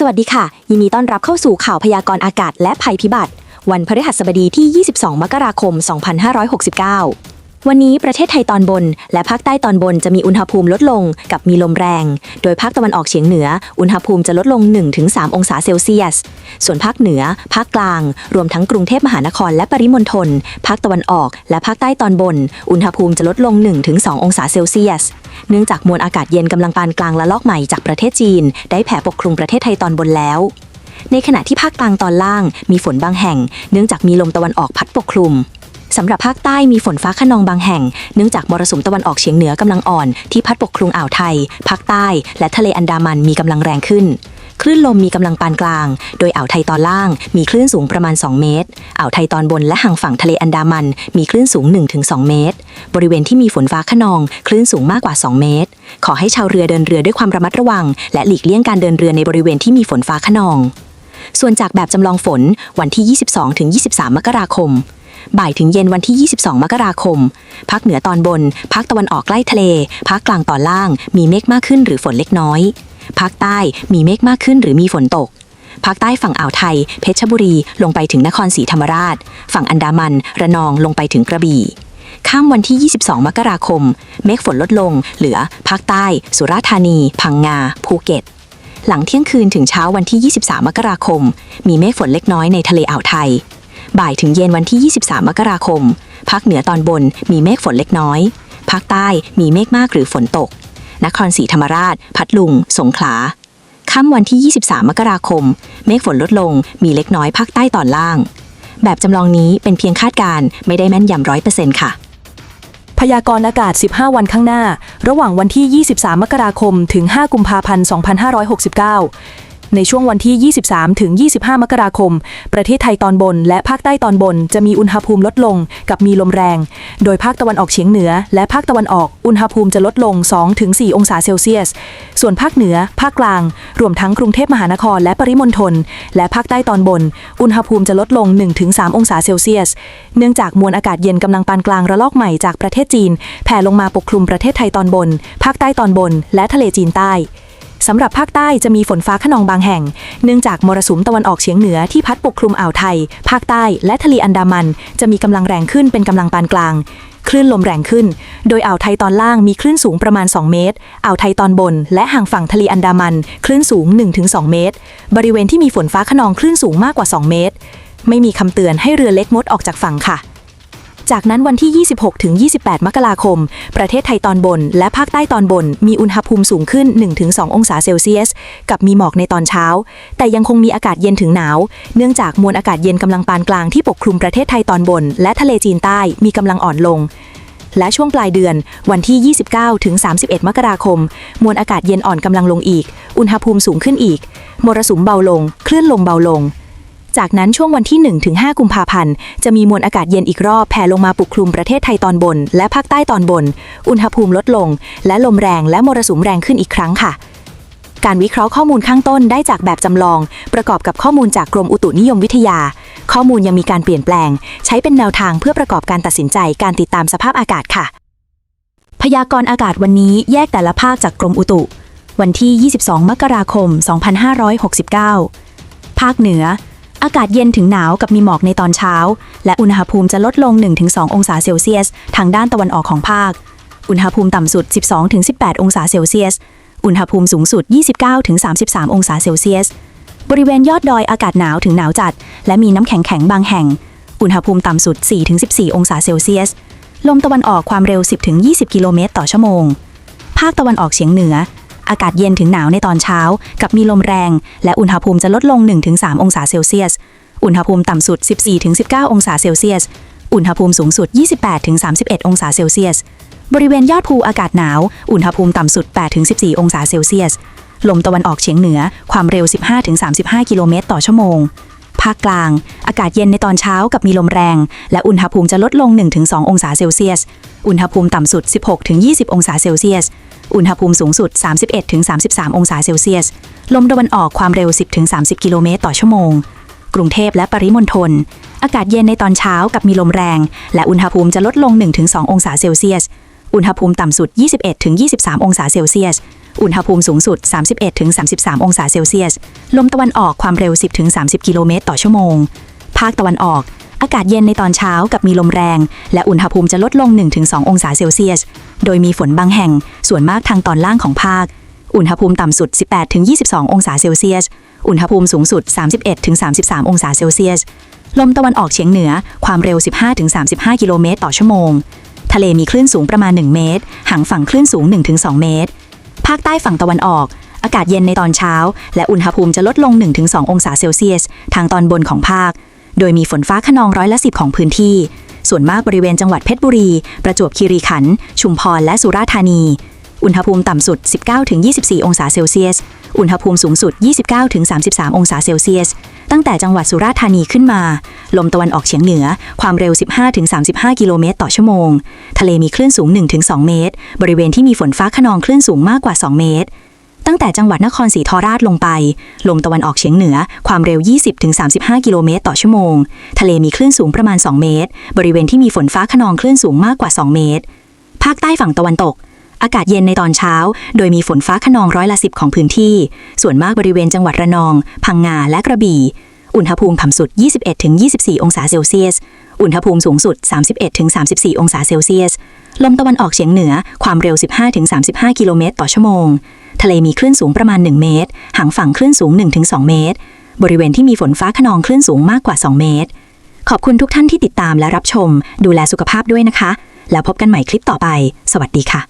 สวัสดีค่ะ ยินดีต้อนรับเข้าสู่ข่าวพยากรณ์อากาศและภัยพิบัติ วันพฤหัสบดีที่ 22 มกราคม 2569 วันนี้ประเทศไทยตอนบน และภาคใต้ตอนบนจะมีอุณหภูมิลดลงกับมีลมแรง โดยภาคตะวันออกเฉียงเหนือ อุณหภูมิจะลดลง 1-3 องศาเซลเซียส ส่วนภาคเหนือ ภาคกลาง รวมทั้งกรุงเทพมหานครและปริมณฑล ภาคตะวันออก และภาคใต้ตอนบน อุณหภูมิจะลดลง 1-2 องศาเซลเซียส เนื่องจากมวลอากาศเย็นกำลังปานกลางละลอกใหม่จากประเทศจีน ได้แผ่ปกคลุมประเทศไทยตอนบนแล้ว ในขณะที่ภาคกลางตอนล่าง มีฝนบางแห่ง เนื่องจากมีลมตะวันออกพัดปกคลุม สำหรับภาคใต้มีฝนฟ้าขนองบางแห่ง เนื่องจากมรสุมตะวันออกเฉียงเหนือกำลังอ่อนที่พัดปกคลุมอ่าวไทย ภาคใต้ และทะเลอันดามันมีกำลังแรงขึ้น คลื่นลมมีกำลังปานกลาง โดยอ่าวไทยตอนล่าง มีคลื่นสูงประมาณ 2 เมตร อ่าวไทยตอนบนและห่างฝั่งทะเลอันดามัน มีคลื่นสูง 1-2 เมตร บริเวณที่มีฝนฟ้าขนอง คลื่นสูงมากกว่า 2 เมตร ขอให้ชาวเรือเดินเรือด้วยความระมัดระวัง และหลีกเลี่ยงการเดินเรือในบริเวณที่มีฝนฟ้าขนอง ส่วนจากแบบจำลองฝนวันที่ 22-23 มกราคม บ่ายถึงเย็นวันที่ 22 มกราคม ภาคเหนือตอนบน ภาคตะวันออกใกล้ทะเล ภาคกลางตอนล่าง มีเมฆมากขึ้นหรือฝนเล็กน้อย ภาคใต้มีเมฆมากขึ้นหรือมีฝนตก ภาคใต้ฝั่งอ่าวไทย เพชรบุรี ลงไปถึงนครศรีธรรมราช ฝั่งอันดามัน ระนอง ลงไปถึงกระบี่ข้ามวันที่ 22 มกราคม เมฆฝนลดลง เหลือ ภาคใต้ สุราษฎร์ธานี พังงา ภูเก็ต หลังเที่ยงคืนถึงเช้าวันที่ 23 มกราคม มีเมฆฝนเล็กน้อยในทะเลอ่าวไทย บ่ายถึงเย็นวันที่ 23 มกราคม ภาคเหนือตอนบนมีเมฆฝนเล็กน้อย ภาคใต้มีเมฆมากหรือฝนตก นครศรีธรรมราช พัทลุง สงขลา ค่ำวันที่ 23 มกราคม เมฆฝนลดลง มีเล็กน้อยภาคใต้ตอนล่าง แบบจำลองนี้เป็นเพียงคาดการณ์ไม่ได้แม่นยำร้อยเปอร์เซ็นต์ค่ะพยากรณ์อากาศ 15 วันข้างหน้า ระหว่างวันที่ 23 มกราคม ถึง 5 กุมภาพันธ์ 2569 ในช่วงวันที่ 23 ถึง 25 มกราคม ประเทศไทยตอนบน และภาคใต้ตอนบน จะมีอุณหภูมิลดลงกับมีลมแรง โดยภาคตะวันออกเฉียงเหนือ และภาคตะวันออกอุณหภูมิจะลดลง 2-4 องศาเซลเซียส ส่วนภาคเหนือ ภาคกลาง รวมทั้งกรุงเทพมหานครและปริมณฑลและภาคใต้ตอนบน อุณหภูมิจะลดลง 1-3 องศาเซลเซียส เนื่องจากมวลอากาศเย็นกำลังปานกลางระลอกใหม่จากประเทศจีน แผ่ลงมาปกคลุมประเทศไทยตอนบน ภาคใต้ตอนบน และทะเลจีนใต้ สำหรับภาคใต้จะมีฝนฟ้าขนองบางแห่ง เนื่องจากมรสุมตะวันออกเฉียงเหนือที่พัดปกคลุมอ่าวไทย ภาคใต้และทะเลอันดามัน จะมีกำลังแรงขึ้นเป็นกำลังปานกลาง คลื่นลมแรงขึ้น โดยอ่าวไทยตอนล่างมีคลื่นสูงประมาณ 2 เมตร อ่าวไทยตอนบน และห่างฝั่งทะเลอันดามัน คลื่นสูง 1-2 เมตร บริเวณที่มีฝนฟ้าขนองคลื่นสูงมากกว่า 2 เมตร ไม่มีคำเตือนให้เรือเล็กงดออกจากฝั่งค่ะ จากนั้นวันที่ 26 ถึง 28 มกราคม ประเทศไทยตอนบน และภาคใต้ตอนบน มีอุณหภูมิสูงขึ้น 1-2 องศาเซลเซียส กับมีหมอกในตอนเช้า แต่ยังคงมีอากาศเย็นถึงหนาว เนื่องจากมวลอากาศเย็นกำลังปานกลางที่ปกคลุมประเทศไทยตอนบน และทะเลจีนใต้มีกำลังอ่อนลงและช่วงปลายเดือนวันที่ 29 ถึง 31 มกราคม มวลอากาศเย็นอ่อนกำลังลงอีก อุณหภูมิสูงขึ้นอีก มรสุมเบาลง คลื่นลมเบาลง จากนั้นช่วงวันที่1ถึง5กุมภาพันธ์ จะมีมวลอากาศเย็นอีกรอบแผ่ลงมาปกคลุมประเทศไทยตอนบน และภาคใต้ตอนบน อุณหภูมิลดลง และลมแรงและมรสุมแรงขึ้นอีกครั้งค่ะ การวิเคราะห์ข้อมูลข้างต้นได้จากแบบจำลอง ประกอบกับข้อมูลจากกรมอุตุนิยมวิทยา ข้อมูลยังมีการเปลี่ยนแปลง ใช้เป็นแนวทางเพื่อประกอบการตัดสินใจการติดตามสภาพอากาศค่ะ พยากรณ์อากาศวันนี้แยกแต่ละภาคจากกรมอุตุ วันที่ 22 มกราคม 2569 ภาคเหนือ อากาศเย็นถึงหนาวกับมีหมอกในตอนเช้า และอุณหภูมิจะลดลง 1-2 องศาเซลเซียส ทางด้านตะวันออกของภาค อุณหภูมิต่ำสุด 12-18 องศาเซลเซียส อุณหภูมิสูงสุด 29-33 องศาเซลเซียส บริเวณยอดดอยอากาศหนาวถึงหนาวจัด และมีน้ำแข็งแข็งบางแห่ง อุณหภูมิต่ำสุด 4-14 องศาเซลเซียส ลมตะวันออกความเร็ว 10-20 กิโลเมตรต่อชั่วโมง ภาคตะวันออกเฉียงเหนือ อากาศเย็นถึงหนาวในตอนเช้า กับมีลมแรง และอุณหภูมิจะลดลง 1-3 องศาเซลเซียส อุณหภูมิต่ำสุด 14-19 องศาเซลเซียส อุณหภูมิสูงสุด 28-31 องศาเซลเซียส บริเวณยอดภูอากาศหนาว อุณหภูมิต่ำสุด 8-14 องศาเซลเซียส ลมตะวันออกเฉียงเหนือ ความเร็ว 15-35 กิโลเมตรต่อชั่วโมงภาคกลาง อากาศเย็นในตอนเช้ากับมีลมแรง และอุณหภูมิจะลดลง 1-2 องศาเซลเซียส อุณหภูมิต่ำสุด 16-20 องศาเซลเซียส อุณหภูมิสูงสุด 31-33 องศาเซลเซียส ลมตะวันออกความเร็ว 10-30 กิโลเมตรต่อชั่วโมง กรุงเทพและปริมณฑล อากาศเย็นในตอนเช้ากับมีลมแรง และอุณหภูมิจะลดลง 1-2 องศาเซลเซียส อุณหภูมิต่ำสุด 21-23 องศาเซลเซียส อุณหภูมิสูงสุด 31-33 องศาเซลเซียส ลมตะวันออกความเร็ว 10-30 กิโลเมตรต่อชั่วโมง ภาคตะวันออก อากาศเย็นในตอนเช้ากับมีลมแรง และอุณหภูมิจะลดลง 1-2 องศาเซลเซียส โดยมีฝนบางแห่ง ส่วนมากทางตอนล่างของภาค อุณหภูมิต่ำสุด 18-22 องศาเซลเซียส อุณหภูมิสูงสุด 31-33 องศาเซลเซียส ลมตะวันออกเฉียงเหนือความเร็ว 15-35 กิโลเมตรต่อชั่วโมง ทะเลมีคลื่นสูงประมาณ 1 เมตรห่างฝั่งคลื่นสูง 1-2 เมตร ภาคใต้ฝั่งตะวันออกอากาศเย็นในตอนเช้า และอุณหภูมิจะลดลง 1-2 องศาเซลเซียส ทางตอนบนของภาค โดยมีฝนฟ้าขนองร้อยละ10ของพื้นที่ ส่วนมากบริเวณจังหวัดเพชรบุรี ประจวบคีรีขันธ์ชุมพรและสุราษฎร์ธานี อุณหภูมิต่ำสุด 19-24 องศาเซลเซียส อุณหภูมิสูงสุด 29-33 องศาเซลเซียส ตั้งแต่จังหวัดสุราษฎร์ธานีขึ้นมา ลมตะวันออกเฉียงเหนือ ความเร็ว 15-35 กิโลเมตรต่อชั่วโมง ทะเลมีคลื่นสูง 1-2 เมตร บริเวณที่มีฝนฟ้าขนองคลื่นสูงมากกว่า 2 เมตร ตั้งแต่จังหวัดนครศรีธรรมราชลงไป ลมตะวันออกเฉียงเหนือ ความเร็ว 20-35 กิโลเมตรต่อชั่วโมง ทะเลมีคลื่นสูงประมาณ 2 เมตร บริเวณที่มีฝนฟ้าขนองคลื่นสูงมากกว่า 2 เมตร ภาคใต้ฝั่งตะวันตก อากาศเย็นในตอนเช้า โดยมีฝนฟ้าขนองร้อยละสิบของพื้นที่ ส่วนมากบริเวณจังหวัดระนอง พังงาและกระบี่ อุณหภูมิต่ำสุด 21-24 องศาเซลเซียส อุณหภูมิสูงสุด 31-34 องศาเซลเซียส ลมตะวันออกเฉียงเหนือ ความเร็ว 15-35 กิโลเมตรต่อชั่วโมง ทะเลมีคลื่นสูงประมาณ 1 เมตร ห่างฝั่งคลื่นสูง 1-2 เมตร บริเวณที่มีฝนฟ้าขนองคลื่นสูงมากกว่า 2 เมตร ขอบคุณทุกท่านที่ติดตามและรับชม ดูแลสุขภาพด้วยนะคะ แล้วพบกันใหม่คลิปต่อไป สวัสดีค่ะ